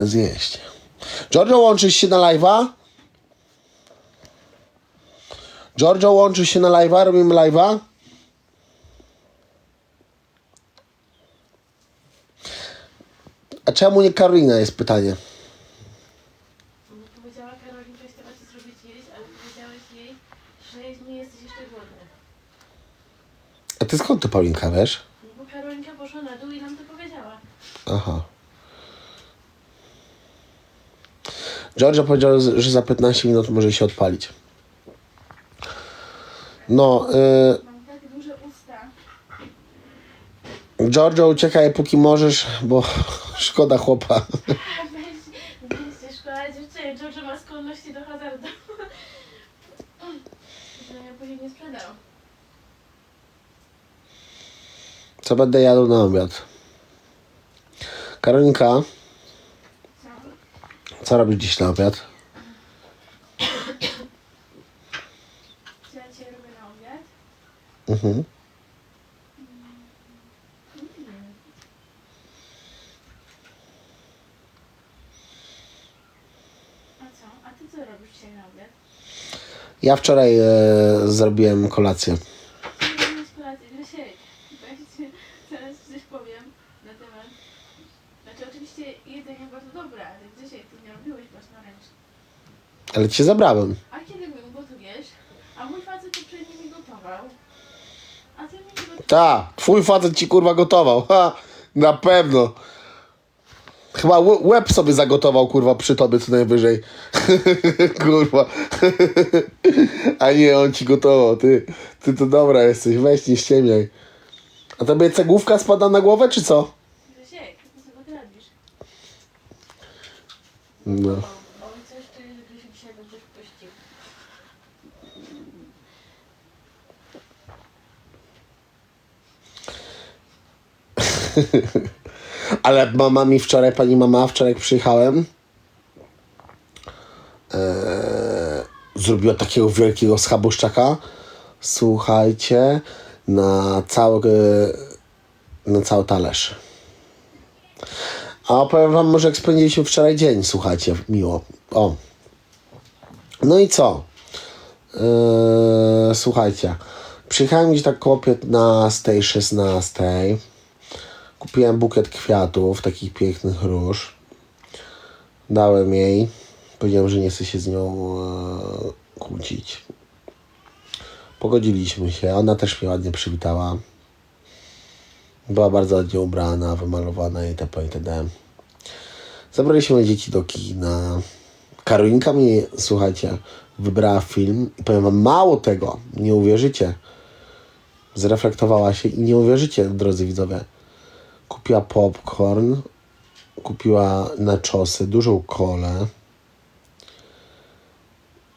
zjeść. Giorgio, łączysz się na live'a? Giorgio, łączysz się na live'a? Robimy live'a? A czemu nie Karolina jest pytanie? Powiedziała że zrobić jeść, ale powiedziałeś jej, że nie jesteś jeszcze głodny. A ty skąd to Paulinka, wiesz? Bo Karolinka poszła na dół i nam to powiedziała. Aha. Giorgio powiedział, że za 15 minut może się odpalić. No, y, Mam tak duże usta. Giorgio, uciekaj póki możesz, bo szkoda chłopa. Szkoła dziewczyny. George ma skłonności do hazardu. Że ja później nie sprzedał. Co będę jadł na obiad? Karolinka? Co robisz dziś na obiad? Co ja cię robię na obiad? Mhm. A co? A ty co robisz dzisiaj na obiad? Ja wczoraj e, zrobiłem kolację. Nie mieć kolację. Grzesiek, weźcie, zaraz coś powiem na temat. Znaczy oczywiście jedzenie bardzo dobre, ale Grzesiek, ty nie robiłeś własnoręcznie. Ale cię zabrałem. A kiedy my gotujesz? A mój facet poprzednio mi gotował. A ty mi nie gotujesz. Ta, twój facet ci kurwa gotował. Ha, na pewno. Chyba łe- łeb sobie zagotował kurwa przy tobie co najwyżej. kurwa. A nie, on ci gotował. Ty, ty to dobra jesteś, weź nie ściemniaj. A tobie cegłówka spada na głowę, czy co? Grzesiek, ty sobie. No. Bo mi coś czuję, że Grzesiek dzisiaj będzie wpuścił. Ale mama mi wczoraj, pani mama, wczoraj przyjechałem, eee, zrobiła takiego wielkiego schabuszczaka. Słuchajcie, na cały, na cały talerz. A opowiem wam może jak spędziliśmy wczoraj dzień, słuchajcie, miło. O. No i co? Eee, słuchajcie, przyjechałem gdzieś tak koło 15, 16. Kupiłem bukiet kwiatów, takich pięknych róż. Dałem jej. Powiedziałem, że nie chcę się z nią e, kłócić. Pogodziliśmy się. Ona też mnie ładnie przywitała. Była bardzo ładnie ubrana, wymalowana itp. itd. Zabraliśmy dzieci do kina. Karolinka mi, słuchajcie, wybrała film i powiem wam mało tego, nie uwierzycie. Zreflektowała się i nie uwierzycie, drodzy widzowie kupiła popcorn, kupiła naczosy, dużą kolę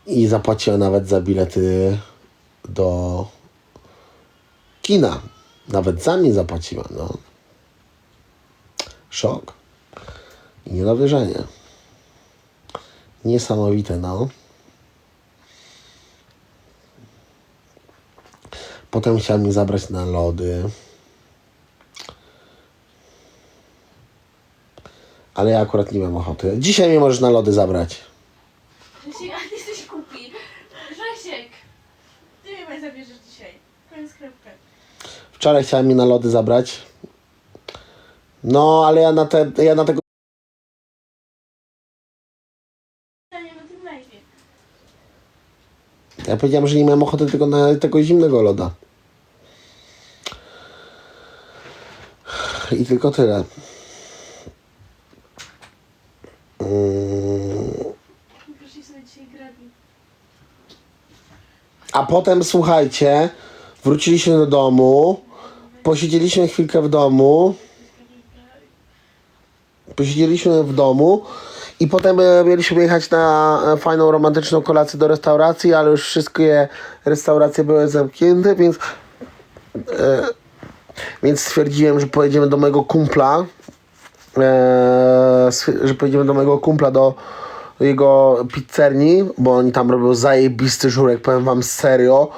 i zapłaciła nawet za bilety do kina. Nawet za mnie zapłaciła, no. Szok. I nie do wierzenia. Niesamowite, no. Potem chciała mnie zabrać na lody. Ale ja akurat nie mam ochoty. Dzisiaj mnie możesz na lody zabrać. Grzesiek, a ty jesteś kupi. Grzesiek! Ty mnie zabierzesz dzisiaj. Koniec kropka. Wczoraj chciałem mnie na lody zabrać. No, ale ja na, te, ja na tego. Pytanie na tym live. Ja powiedziałem, że nie miałem ochoty tylko na tego zimnego loda. I tylko tyle. Mm. Proszę sobie dzisiaj grabi. A potem słuchajcie, wróciliśmy do domu, posiedzieliśmy chwilkę w domu, posiedzieliśmy w domu i potem e, mieliśmy jechać na e, fajną, romantyczną kolację do restauracji, ale już wszystkie restauracje były zamknięte, więc e, więc stwierdziłem, że pojedziemy do mojego kumpla, że pojedziemy do mojego kumpla do jego pizzerni, bo oni tam robią zajebisty żurek, powiem wam serio.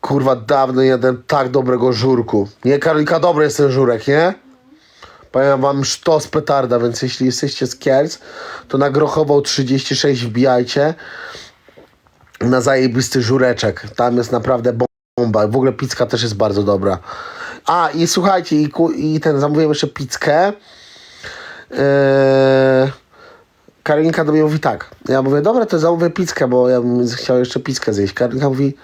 Kurwa, dawno nie jadłem tak dobrego żurku. Nie, Karolika, dobry jest ten żurek, nie? Powiem wam sztos petarda, więc jeśli jesteście z Kielc, to na Grochową 36 wbijajcie na zajebisty żureczek. Tam jest naprawdę bomba. W ogóle pizka też jest bardzo dobra. A i słuchajcie, i, i ten zamówiłem jeszcze pizzkę. Eee, Karolinka do mnie mówi tak. Ja mówię, dobra, to zamówię pizzkę, bo ja bym chciał jeszcze pizzkę zjeść. Karolinka mówi,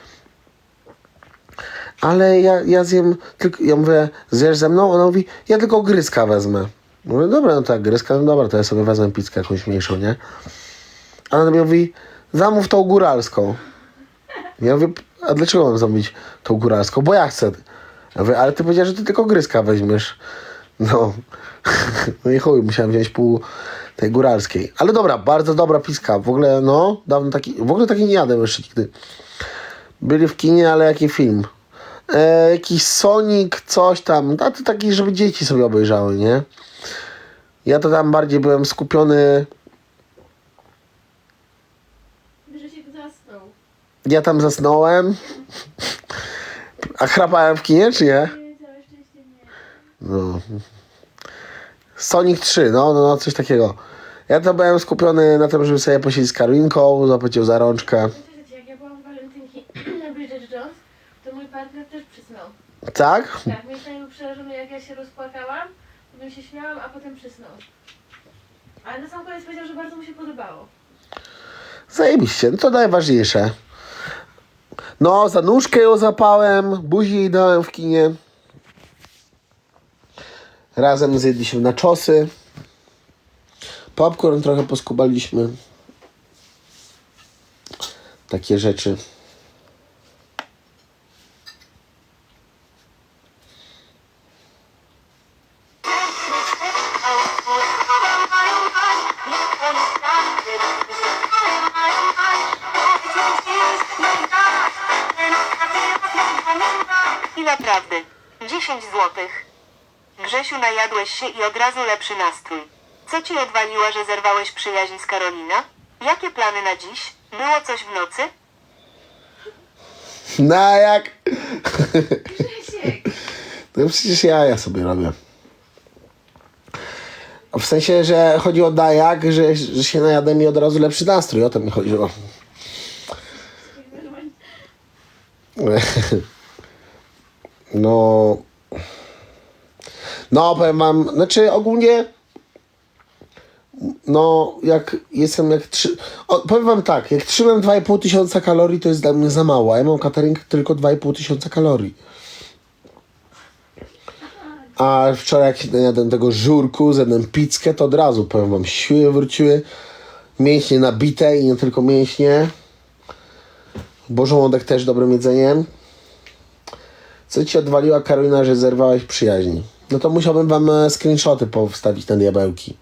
ale ja, ja zjem tylko, ja mówię, zjesz ze mną? Ona mówi, ja tylko gryzka wezmę. Mówię, dobra, no tak, gryzka, no dobra, to ja sobie wezmę pizzkę jakąś mniejszą, nie? A ona do mnie mówi, zamów tą góralską. Ja mówię, a dlaczego mam zamówić tą góralską? Bo ja chcę. Ja mówię, ale ty powiedziałeś, że ty tylko gryzka weźmiesz. No. No i chuj, musiałem wziąć pół tej góralskiej. Ale dobra, bardzo dobra piska. W ogóle, no, dawno taki, w ogóle taki nie jadłem jeszcze nigdy. Byli w kinie, ale jaki film? E, jakiś Sonic, coś tam. A to taki, żeby dzieci sobie obejrzały, nie? Ja to tam bardziej byłem skupiony. Zasnął. Ja tam zasnąłem. A chrapałem w kinie, czy nie? Nie, całe szczęście nie. No. Sonic 3, no, no, no, coś takiego. Ja to byłem skupiony na tym, żeby sobie posiedzieć z Karolinką, ją za rączkę. Jak ja byłam w walentynki na Bridget Jones, to mój partner też przysnął. Tak? Tak, myślałem, był przerażony, jak ja się rozpłakałam, potem się śmiałam, a potem przysnął. Ale na sam koniec powiedział, że bardzo mu się podobało. Zajebiście, no to najważniejsze. No, za nóżkę ją zapałem, buzi jej dałem w kinie. Razem zjedliśmy na czosy. Popcorn trochę poskubaliśmy. Takie rzeczy. I naprawdę. 10 złotych. Grzesiu, najadłeś się i od razu lepszy nastrój. Co ci odwaliło, że zerwałeś przyjaźń z Karolina? Jakie plany na dziś? Było coś w nocy? No a jak? Grzesiek! No przecież ja, ja sobie robię. W sensie, że chodzi o dajak, że, że się najadłem i od razu lepszy nastrój. O to mi chodziło. No. No, powiem wam, znaczy ogólnie. No, jak jestem jak trzy. Powiem wam tak, jak trzymam 2,5 tysiąca kalorii, to jest dla mnie za mało. Ja mam catering tylko 2,5 tysiąca kalorii. A wczoraj jak jadłem tego żurku, zjadłem pizzkę, to od razu powiem wam, siły wróciły. Mięśnie nabite i nie tylko mięśnie. Bo żołądek też dobrym jedzeniem. Co ci odwaliła Karolina, że zerwałeś przyjaźni? No to musiałbym wam e, screenshoty powstawić na diabełki.